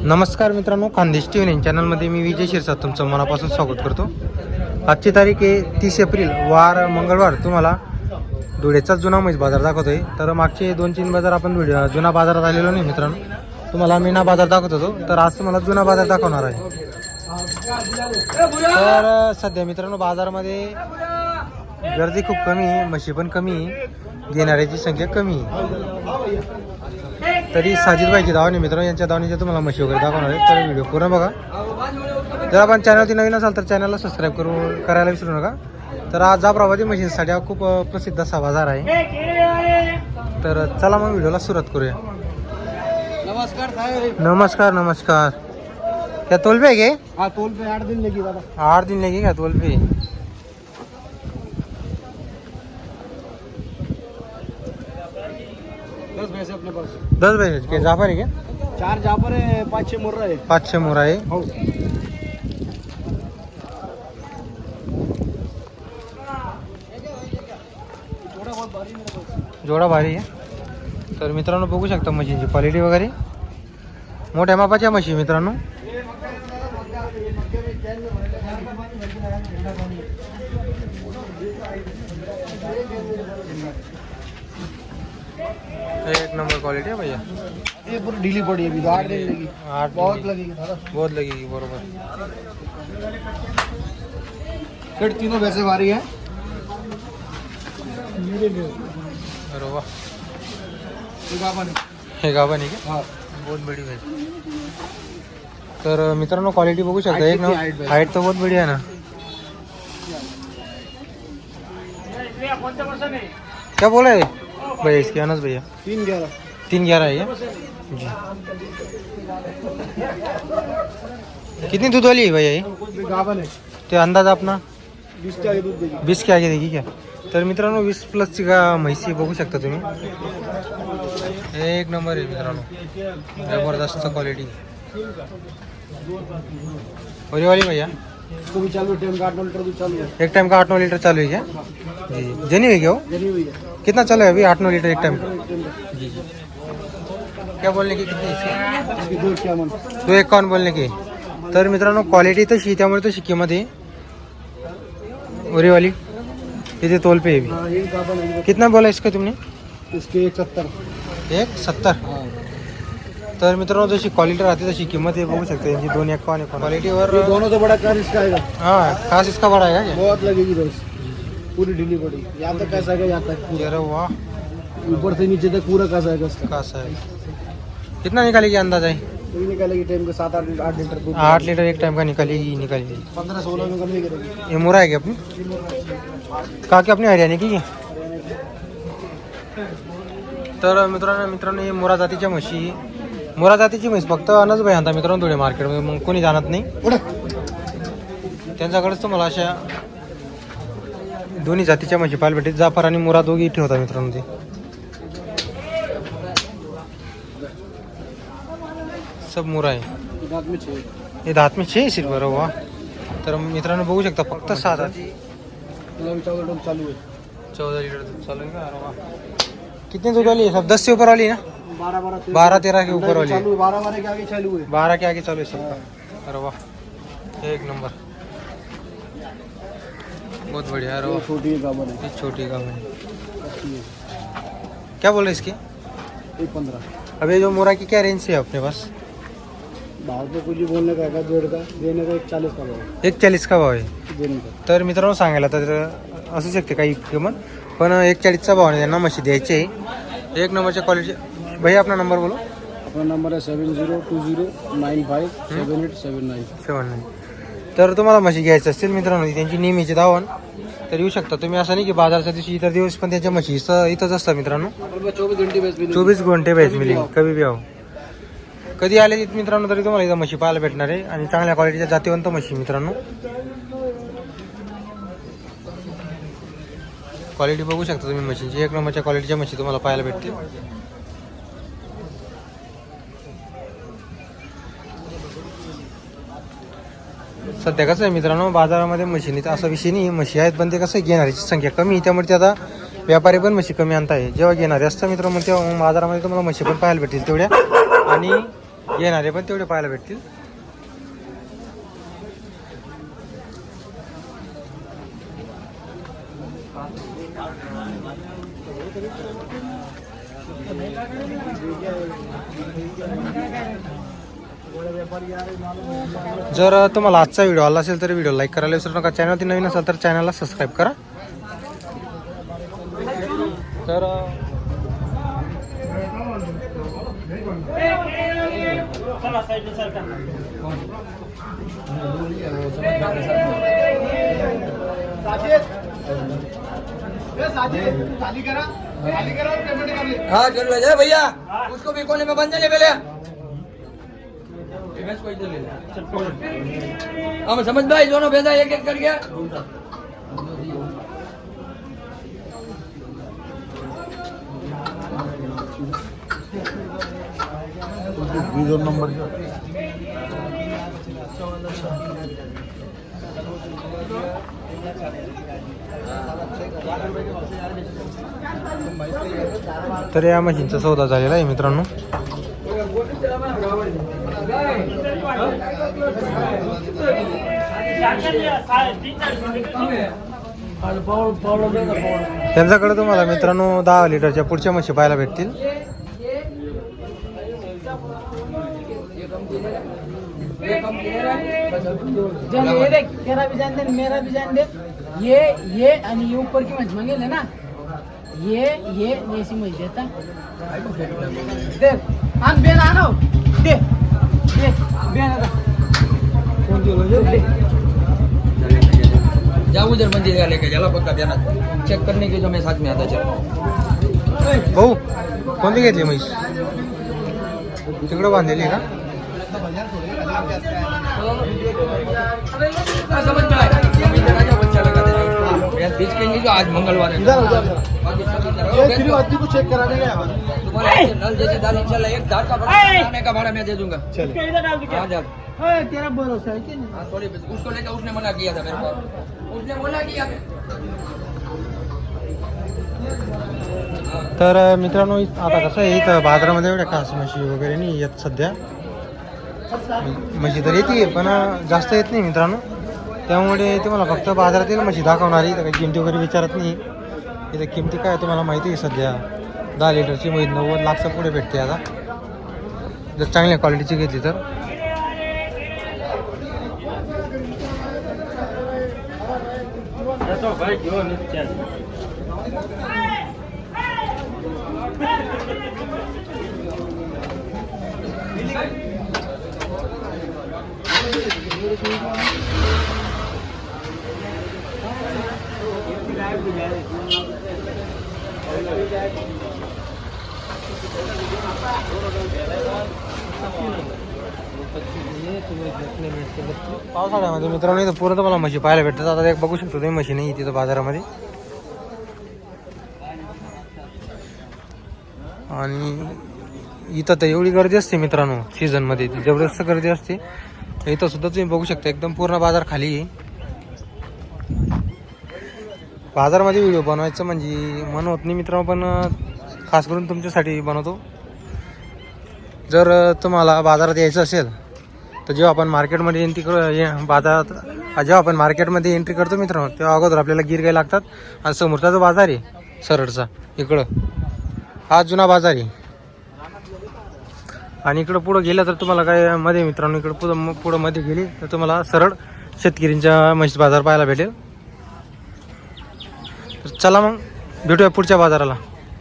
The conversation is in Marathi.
नमस्कार मित्रांनो खानदेश टी व्ही चॅनलमध्ये मी विजय शिरसाद तुमचं मनापासून स्वागत करतो. आजची तारीख आहे तीस एप्रिल वार मंगळवार. तुम्हाला धुळेचा जुना म्हैस बाजार दाखवतोय. तर मागचे दोन तीन बाजार आपण धुळे जुना बाजारात आलेलो नाही मित्रांनो. तुम्हाला मीना बाजार दाखवत होतो तर आज तुम्हाला जुना बाजार दाखवणार आहे. तर सध्या मित्रांनो बाजारामध्ये गर्दी खूप कमी आहे म्हशी पण कमी आहे घेणाऱ्याची संख्या कमी आहे. तरी साजिद भाईची दावणी मित्रांनो यांच्या दावणीच्या तुम्हाला म्हशी वगैरे दाखवणार आहे तर व्हिडिओ पूर्ण बघा. जर आपण चॅनलवरती नवीन असाल तर चॅनलला सबस्क्राईब करू करायला विसरू नका. तर आज जाफराबादी म्हशींसाठी हा खूप प्रसिद्ध असा बाजार आहे. तर चला मग व्हिडिओला सुरुवात करूया. नमस्कार नमस्कार नमस्कार. क्या आहे के हाँ? टोल पे आठ दिन लगी दादा. आठ दिन लगे क्या तोलपे दस भैंसे अपने पास दस बजे के जाफर आहे का? चार जापर है पाँच छह मुर्रा है पाचशे मोर आहे. हो. पास जोडा भारी आहे. तर मित्रांनो बघू शकता म्हशींची क्वालिटी वगैरे. मोठ्या मापाच्या म्हशी मित्रांनो. एक नंबर क्वालिटी आहे भैया। ये पूरी ढीली पड़ी है अभी तो आठ दिन लगी आठ बहुत लगेगी। बहुत लगेगी बरोबर। फिर तीनों भैंसे भारी है। अरे वाह। हे हाँ। बहुत बडी आहे तर मित्रांनो क्वालिटी बघू शकता एक ना? हाईट तर बहुत बडी आहे ना। क्या बोला है? भैया इसके अनस भैया? तीन ग्यारह। तीन ग्यारह है ये जी। कितनी दूध वाली है भैया ये? गावन है। ते अंदाज अपना? बीस के आगे देगी। वीस के आगे देगी क्या? तर मित्रांनो वीस प्लसची का म्हैसी बघू शकता तुम्ही. एक नंबर आहे मित्रांनो. ज़बरदस्त क्वालिटी वाली भैया? है एक टाइम का आठ नौ लीटर चालू है क्या? जी जनी है क्या वो? जनी हुई है। कितना चालू है अभी? आठ नौ लीटर एक टाइम का। एक। जी जी। क्या बोलने की कितनी है दो एकावन्न बोलने? की? तर मित्रांनो क्वालिटी तशी त्यामुळे तशी किंमत आहे. ओरीवाली इथे तोल पे है भी हाँ ये गावन है कितना बोला इसका तुमने? इसके एक सत्तर. एक सत्तर? हाँ. तर मित्रांनो जशी क्वालिटी राहते तशी किंमत आहे बघू शकता यांची दोन एकावन्न क्वालिटीवर दोनों से बड़ा कार इसका आएगा. हाँ खास इसका बड़ा है क्या? बहुत लगेगी बस पूरी ढीली पड़ी यहाँ तक कैसा आएगा यहाँ तक पूरा. वाह ऊपर से नीचे तक पूरा कैसा इसका कासा? है कितना निकालेगी अंदाज है ये निकालेगी टाइम के सात आठ लीटर आठ लीटर दूध आठ लीटर एक टाइम का निकालेगी निकालेगी पंद्रह सोलह में कम ये मुरा है क्या अपनी का की अपनी हरियाणा की? है तर मित्रांनो मित्रांनो हे मोरा जातीच्या म्हशी. मोरा जातीची म्हैस फक्त अनच भाई आणता मित्रांनो थोडे मार्केटमध्ये मग कोणी जाणत नाही. त्यांच्याकडेच तुम्हाला अशा दोन्ही जातीच्या पाहायला भेटेल जाफ़र आणि मुरा दोघी ठेवता मित्रांनो ते. सब मुरा आहे. रात हे दात में छे सिर्फ़ बरं वा. तर मित्रांनो बघू शकता फक्त सहा जाती चौदह चालू है लीटर चालू है का? अरे वाह दूध वाली है सब दस से ऊपर वाली है ना? बारह बारह तेरह बारह तेरह के ऊपर वाली है है बारह बारह के आगे चालू है बारह के आगे चालू है सबका अरे वाह एक नंबर. बहुत बढ़िया वाह छोटी गावन है छोटी गाँव है क्या बोल रहे इसकी? एक पंद्रह। अभी जो मोरा की क्या रेंज है अपने पास? बाहर पे कुछ बोलने का है डेढ़ का देने का एक चालीस का भाव एक चाळीस का भाव आहे देने का। तर मित्रांनो सांगायला तर असू शकते काही किंमत पण एक चाळीसचा भाव आहे त्यांना म्हशी द्यायची आहे. एक नंबरच्या क्वालिटी भैया अपना नंबर बोलो. अपना नंबर है seven zero two zero nine five seven eight seven nine seven nine. तर तुम्हाला म्हशी घ्यायचं असतील मित्रांनो त्यांची नेहमीची धावण. तर येऊ शकता. तुम्ही असं नाही की बाजारच्या दिवशी इतर दिवस पण त्यांच्या म्हशी इथं इथंच असतात मित्रांनो. घंटे चोवीस घंटे भेट मिली कवी बी कधी आले तिथे मित्रांनो तरी तुम्हाला इथं म्हशी पाहायला भेटणार आहे. आणि चांगल्या क्वालिटीच्या जातीवंत म्हशी मित्रांनो. क्वालिटी बघू शकता तुम्ही मशीनची एक नंबरच्या क्वालिटीच्या म्हशी तुम्हाला पाहायला भेटतील. सध्या कसं आहे मित्रांनो बाजारामध्ये म्हशीनीचा असा विषय नाही. म्हशी आहेत पण ते कसं आहे, घेणाऱ्याची संख्या कमी त्यामुळे ते आता व्यापारी पण म्हशी कमी आणता आहे जेव्हा घेणारे असतं मित्रांनो तेव्हा मग बाजारामध्ये तुम्हाला म्हशी पण पाहायला भेटतील तेवढ्या. आणि येणारे पण तेवढे पाहायला भेटतील. जर तुम्हाला आजचा व्हिडिओ आला असेल तर व्हिडिओ लाईक करायला विसरू नका. चॅनलवरती नवीन असाल तर चॅनलला सबस्क्राईब करा. तर हाँ कर लो भैया. उसको भी कोने में बंद ले पहले हम समझ भाई दोनों भेजा एक एक कर करके तर या मशीनचा सौदा झालेला आहे मित्रांनो त्यांच्याकडे तुम्हाला मित्रांनो दहा लिटरच्या पुढच्या म्हशी पाहायला भेटतील. तेरा भी जान दे मेरा भी जान दे ये ये आणि ये ऊपर की मच मांगेल ना. ये ये ऐसी मच देता देख आन बेन आनो दे. दे बेन आता दे जा उधर मंदिर का लेके चला पक्का देना चेक करने के जो मैं साथ में आता चलो। भाऊ कोणती घेतली म्हैस तिकडं बांधलेली आहे का हाँ, समझ में आया हम इधर आ जाओ बच्चा लगा दे यार बीच के जो आज मंगलवार है। बाकी सब इधर आओ, बैठ जाओ। को चेक कराने गया तुम्हारा ऐसे नल जैसे दाल इंशाल्लाह एक दाल का भाड़ा खाने का भाड़ा मैं दे दूंगा। हाँ जा ओए तेरा भरोसा है कि नहीं? हाँ थोड़ी उसको लेकर उसने मना किया था मेरे को। उसने मना किया। तर अ, मित्रांनो आता कसं आहे इथं बाजारामध्ये एवढ्या खास म्हशी वगैरे नाही येत सध्या. म्हशी तर येते पण जास्त येत नाही मित्रांनो. त्यामुळे तुम्हाला फक्त बाजारातील म्हशी दाखवणार काही किमती वगैरे विचारत नाही. इथं किमती काय तुम्हाला माहिती आहे सध्या? दहा लिटरची म्हणजे नव्वद लाखच्या पुढे भेटते आता. जर चांगल्या क्वालिटीची घेतली तर. पावसाळ्यामध्ये मित्रांनो इथं पूर्ण तुम्हाला म्हशी पाहायला भेटतात. आता एक बघू शकतो तुम्ही म्हशी नाही तिथं बाजारामध्ये. आणि इथं तर एवढी गर्दी असते मित्रांनो सीझनमध्ये जबरदस्त गर्दी असते. इथं सुद्धा तुम्ही बघू शकता एकदम पूर्ण बाजार खाली आहे. बाजारमध्ये व्हिडिओ बनवायचं म्हणजे मन होत नाही मित्रांनो पण खास करून तुमच्यासाठी बनवतो. जर तुम्हाला बाजारात यायचं असेल तर जेव्हा आपण मार्केटमध्ये एंट्री करू ये- बाजारात जेव्हा आपण मार्केटमध्ये एंट्री करतो मित्रांनो तेव्हा अगोदर आपल्याला गिर गाय लागतात आणि समोरचा जो बाजार आहे सरडचा इकडं. हा जुना बाजार आहे. आणि इकडं पुढं गेलं तर तुम्हाला काय मध्ये मित्रांनो इकडं पुढं पुढं मध्ये गेली तर तुम्हाला सरळ शेतकरींच्या म्हैस बाजार पाहायला भेटेल. तर चला मग भेटूया पुढच्या बाजाराला.